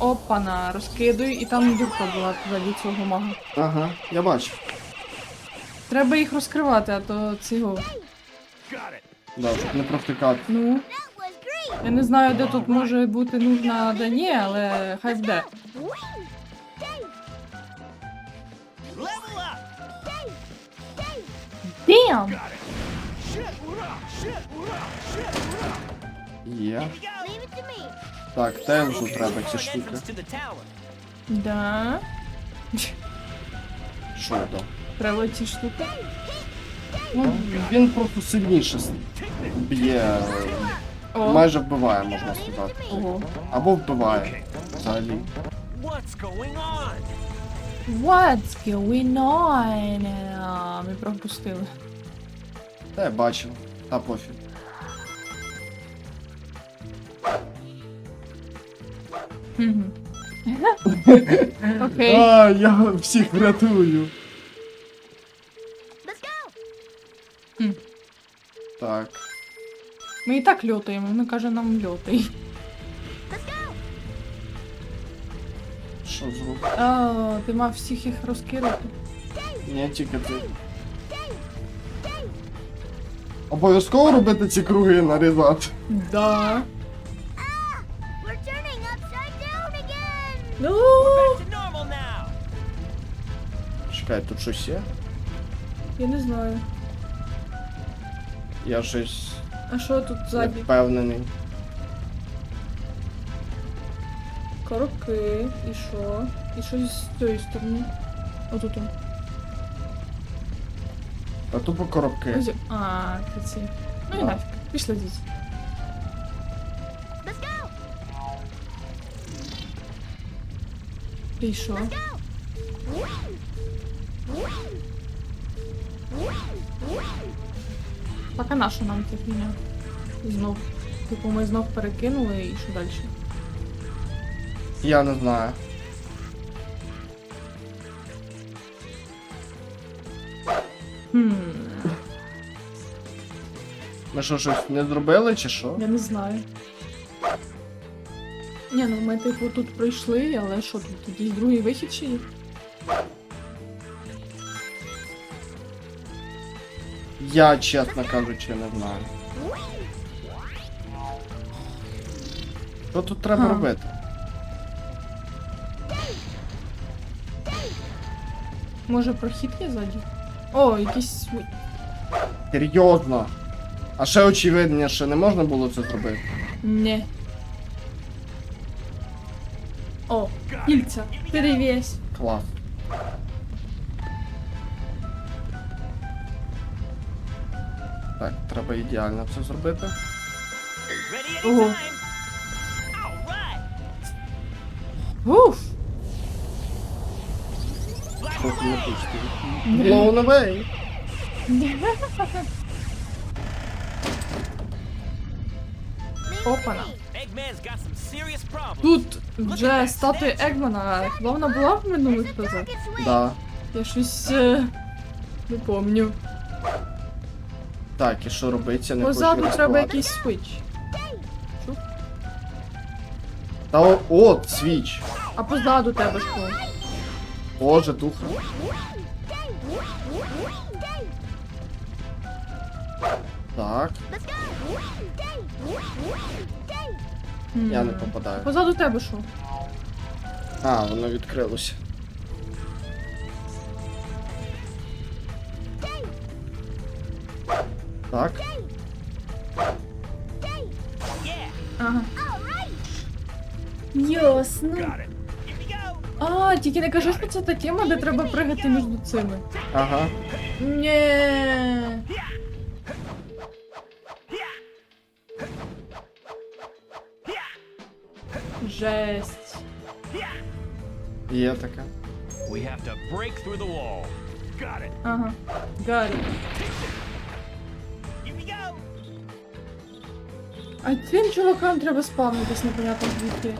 Опана, розкидую, і там дюбка була туди цього мага. Ага, я бачу. Треба їх розкривати, а то цього. Да, щоб не провтикати. Ну, я не знаю, де тут може бути нужна, а де ні, але хай буде. Damn! Є. Так, Okay, треба ці штуки. Да. Що там? Треба ці штуки. Ну, він просто сильніше б'є. О, Майже вбиває, можна сказати. ого. Або вбиває. Взагалі. What's going on? What's going on? А, ми пропустили. Та я бачив. Та пофіг. Мгм. Окей. А, я всіх врятую. Хм. Так. Ми і так льотаємо, він каже нам льотай. Що звук? А, ти мав всіх їх розкидати. Ні, тільки ти. Обов'язково робити ці круги і нарізати. Да. Ну. Чекай, тут щось є? Я не знаю. Я щось А що тут не ззаді? впевнений. Коробки. І що? І щось з цієї сторони. Отут. он. Та тупо коробки. Ось. А, це ці. Ну і Да. нафіг. Пішли звідси. І що? Так, а на нам ця фігня? Знов. Типу ми знов перекинули і що далі? Я не знаю. Хм, Ми що, щось не зробили чи що? я не знаю. Ні, ну ми типу тут пройшли, але що тут якийсь другий вихід ще є? Я, чесно кажучи, не знаю. Що тут треба Га. робити? Може прохід є ззаді? О, якийсь свій. Серйозно. А ще очевидніше, не можна було це зробити. Не. О, кільця. Перевесь. Клас. Так, треба ідеально це зробити. Ready Ого. anytime. All right. Уф! Що ти не хочете? Blown away. Опана. Eggman's got some serious problems. Тут вже статуя Егмана. Хіба вона була в минулих разах? Да. Я щось е, не помню. Так, і що робити? Я не хочу Позаду треба ризикувати. якийсь свич. Та о, о, свіч. А позаду тебе що? Боже, духа. Так. Я не попадаю. Позаду тебе що? А, воно відкрилося. Так. Ага. Ясно. А, тільки не кажи, що це та тема, де треба пригати між цими. Ага. Нє. Жесть. Є таке. We have to break through the wall. Got it. Ага. Гарі. Here we go. А цим чувакам треба спавнитись, непонятно звідки.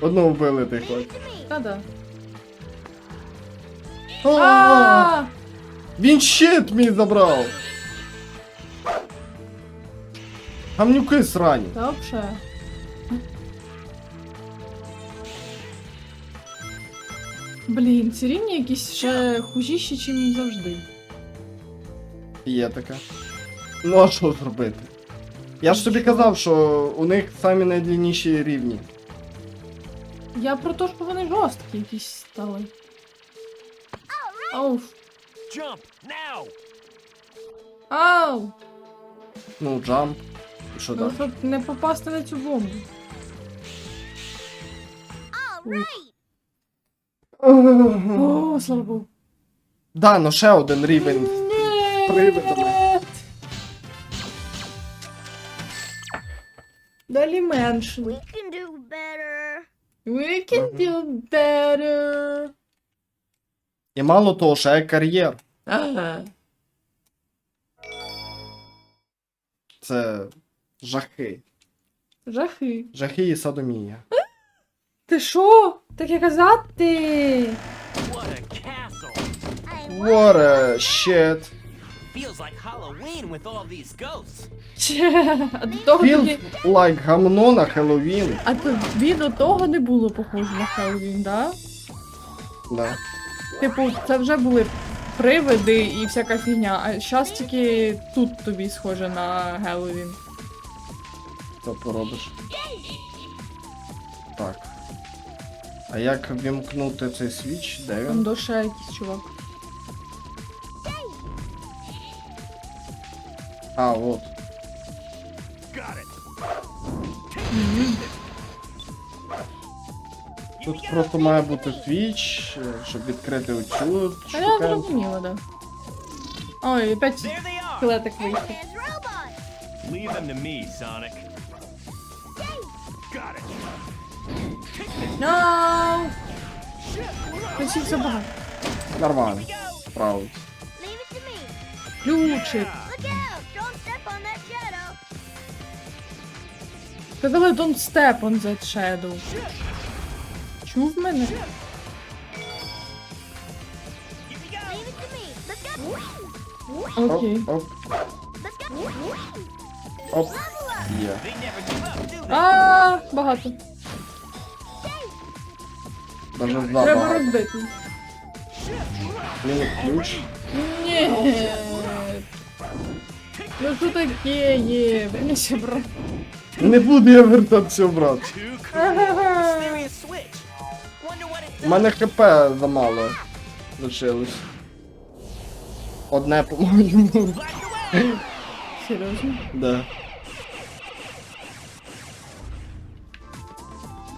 Одного вбили ти хоч. Та-да. О, А! Він щит мій забрав. Гамнюки срані. Та вообще. Блін, ці рівні якісь ще хужіші, ніж завжди. Є таке. Ну а що зробити? Я ж тобі казав, що у них самі найдлінніші рівні. Я про те, що вони жорсткі якісь стали. Ау. Jump now! Ау! Ну, джамп. І що Ну, далі? щоб не попасти на цю бомбу. All right. О, слава Богу. Да, ну ще один рівень. привидами. Далі менше. We can do better. We can do better. І мало того, ще є кар'єр. Ага. Це жахи. Жахи. Жахи і садомія. Ти що? Таке казати? What a shit. Feels like Halloween with all these ghosts. Че? А до того Feels like гамно на Хеллоуін. А тобі до того не було похоже на Хеллоуін, да? Да. Типу, це вже були привиди і всяка фігня, а зараз тільки тут тобі схоже на Геловін. Що поробиш? Так. А як вімкнути цей свіч? Де він? до ще якийсь чувак. А, от. Тут просто має бути свіч, е, щоб відкрити оцю А я зрозуміла, да. Ой, опять скелетик вийшов. Leave them to me, Sonic. Got it! No! Ключів забагато. Нормально. Me. Ключик. Look out! Don't step on that shadow. Казали don't step on that shadow. Чув мене? Here we go! Leave it to me. Let's go. Окей. Оп, оп, оп. Є. А, багато. Даже Треба забагато. розбити. Мінус ключ. Ні. Ну що таке є? Винесе, бро. Не буду я вертатися обратно. Mysterious switch. Wonder what it У does. мене хп замало лишилось. Одне, по-моєму. Black away! Серйозно? Да.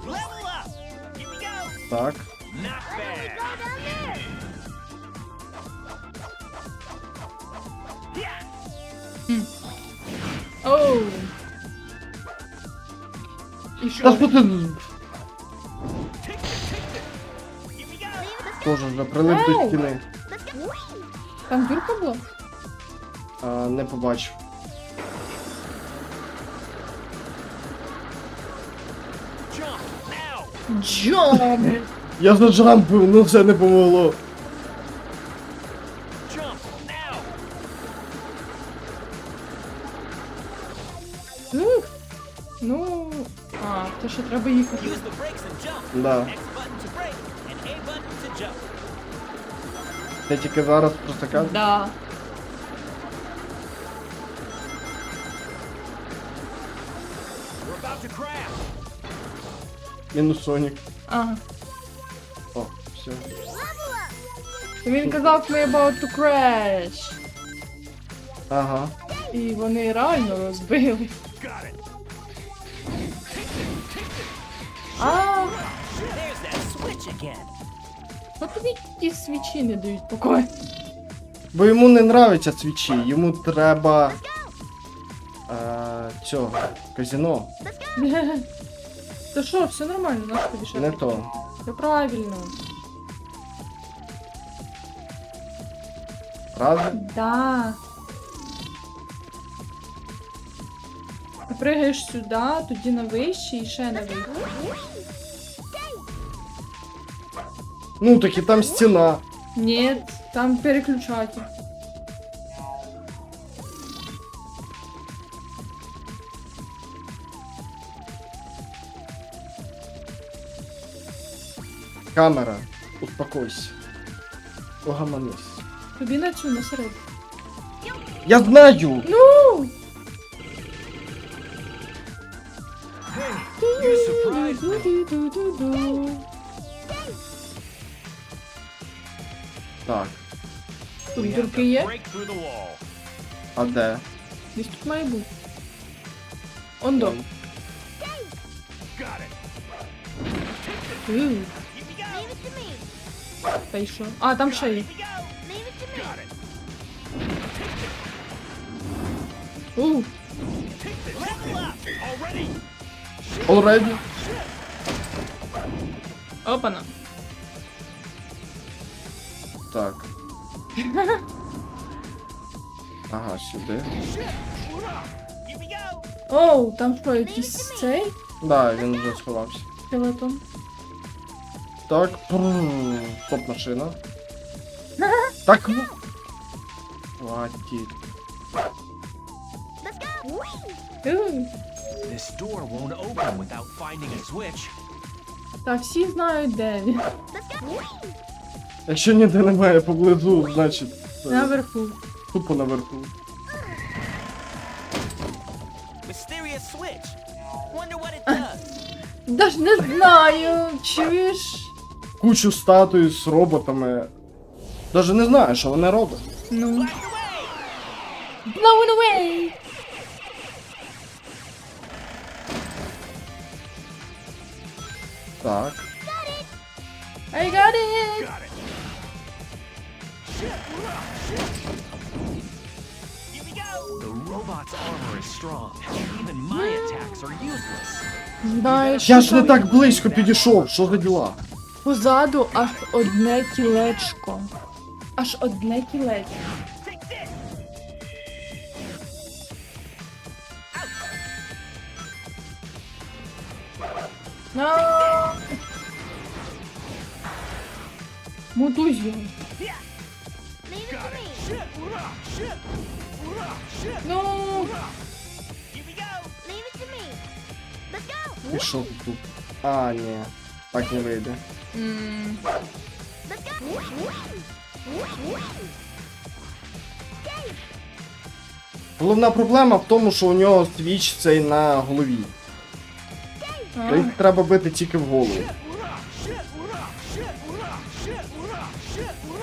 Level Так. Оу. І Та що? що ти теж вже прилип до стіни. Там дюрка була? А, не побачив. Джом! Я заджампив, ну це не помогло. Jump now! Ух. Ну. А, то ще треба їхати. Да. Ти тільки зараз просто кажеш. Да. Мінус Сонік. Ага. О, все. Він казав ми about to crash. Ага. І вони реально розбили. А, тобі ті свічі не дають покою? Бо йому не нравиться свічі, йому треба. Е, цього. Казіно. Та що, все нормально, наш тобі ще Не таке? то. Все правильно. Разве? Да. Ти пригаєш сюди, тоді на вище і ще на вище. Ну так і там стіна. Ні, там переключатель. Камера, успокойся. Угомонись. Тобі на цю на середню. Я знаю! Ну! Так, Тут дірки є? а де? Десь тут має бути. Ондо. Got it. У, Та й що? А, там ще є. Here we go. Leave it to me. Got it. У, Take this. Level up. Already. Already? опана. Так. Ага, сюди. Here we go. Оу, там що, якийсь цей Да, він вже сховався. скелетон? Так, стоп машина. Так. ну. Хватит. This door won't open without finding a switch. Та всі знають, де він. Якщо ніде немає поблизу, значить. е, Наверху. Тупо наверху. Mysterious switch. Wonder what it does. Даже не знаю, чуєш? Кучу статуй з роботами. Даже не знаю, що вони роблять. Ну. Blast away. Blown away! Так. I got it! Got it. Shit. Here we go. The robot's armor is strong. Even my attacks are useless. Знаєш, Я що ж не там так близько підійшов, що за діла? Позаду аж одне кілечко. Аж одне кілечко. На! Мутузь його. Ну. Пішов тут. А, ні. Так не вийде. М! Головна проблема в тому, що у нього свіч цей на голові. а, Та й треба бити тільки в голову.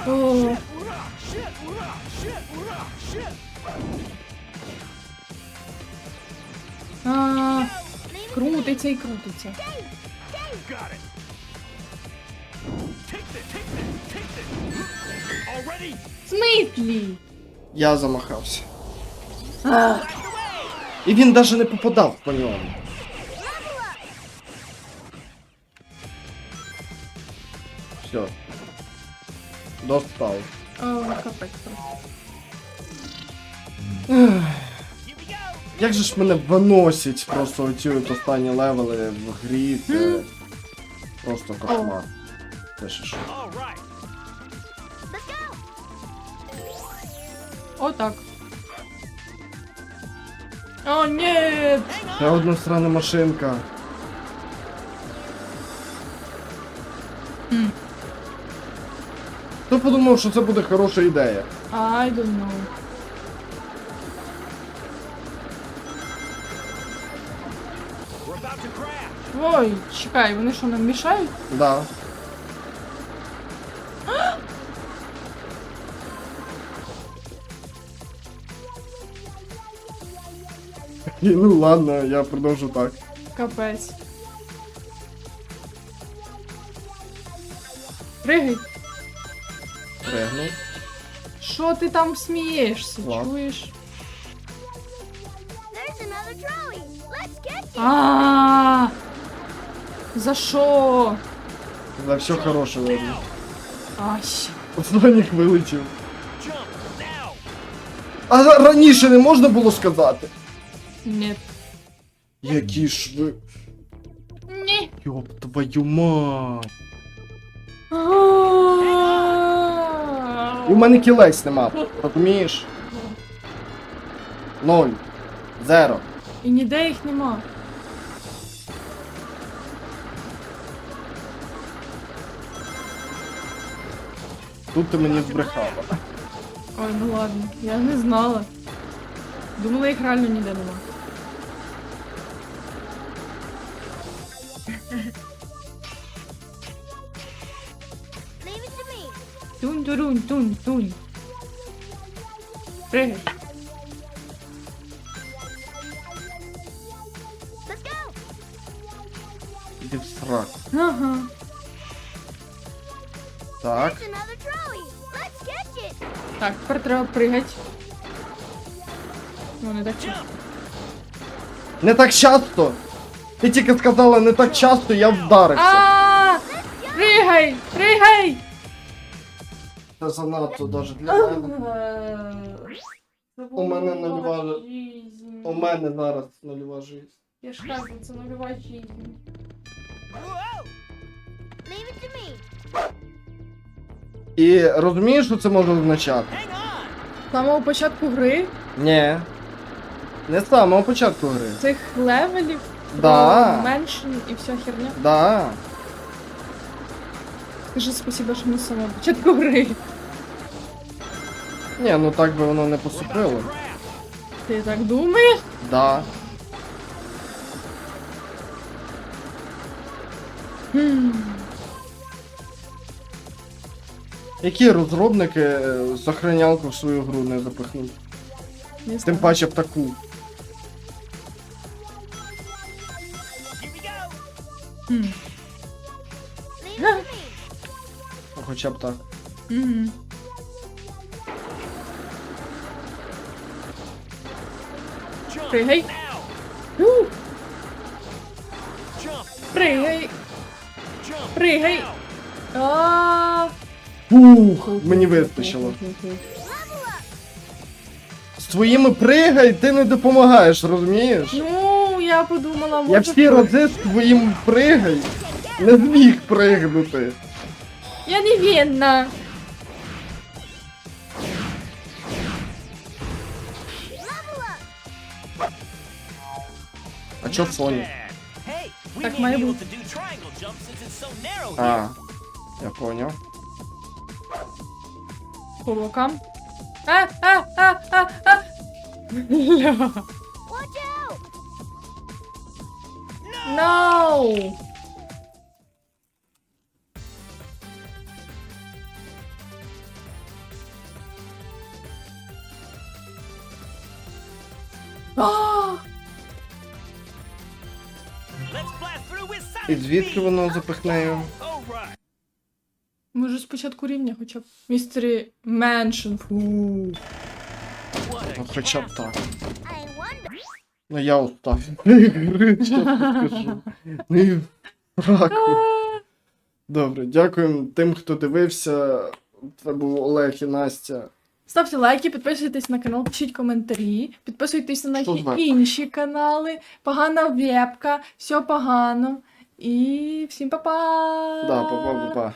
о, а, крутиться і крутиться. В смислі? Я замахався. А, І він навіть не попадав по ньому. Все. Достав. о, капець. просто. Як же ж мене виносять просто оці от останні левели в грі, це просто кошмар. Це ще що. Отак. О, ні! Це одностранна машинка. М. Хто подумав, що це буде хороша ідея? I don't know. We're about to crash. Ой, чекай, вони що нам мішають? Да. І, ну ладно, я продовжу так. Капець. Пригай. Пригнув. Що ти там смієшся, Ладно. чуєш? There's another trolley. Let's get it. А. За що? За все хороше ладно. Ай. Останніх вилетів. Jump now. А раніше не можна було сказати. Ні. Які ж ви. Ні. Йоп твою мать. І у мене кілець нема, розумієш? Ноль. Зеро. І ніде їх нема. Тут ти мені збрехала. Ой, ну ладно, я не знала. Думала, їх реально ніде нема. Тунь, турунь, тунь, тунь. Пригай. Іди в сраку. Ага. Так. Так, тепер треба пригати. Ну, не так часто. Не так часто! Ти тільки сказала не так часто, я вдарився. А! Пригай! Пригай! Це занадто навіть для мене. У мене нульова У мене зараз нульова життя. Я ж кажу, це нульова жизнь. Leave it to me. І розумієш, що це може означати? З самого початку гри Ні. Не з самого початку гри. цих левелів Да. меншин і вся херня. Да. Скажи спасибо, що з самого початку гри. Ні, ну так би воно не поступило. Ти так думаєш? Да. Хм. Які розробники е, сохранялку в свою гру не запихнуть? Не Тим знаю. паче в таку. Хм. Хоча б так. Jump! Пригай. Now! Пригай. Пригай. А. Фух, мені вистачило. З твоїми пригай ти не допомагаєш, розумієш? Ну, я подумала, може. Я всі рази з твоїм пригай не зміг пригнути. Я невинна. А чо Соня? Bad. Hey, we Так may має be able бути. to do triangle jump since it's so narrow А, here. я поняв. По бокам. А, а, а, а, а. Ля. Watch out. No! І звідки воно запихне його? Може спочатку рівня хоча б. Містері Меншн. Фу. Ну, хоча б так. Ну я устав. Скажу. Ну і раку. Добре, дякуємо тим, хто дивився. Це був Олег і Настя. Ставте лайки, підписуйтесь на канал, пишіть коментарі, підписуйтесь на Що наші інші канали. Погана вебка, все погано. І всім па-па! Да, па-па-па-па.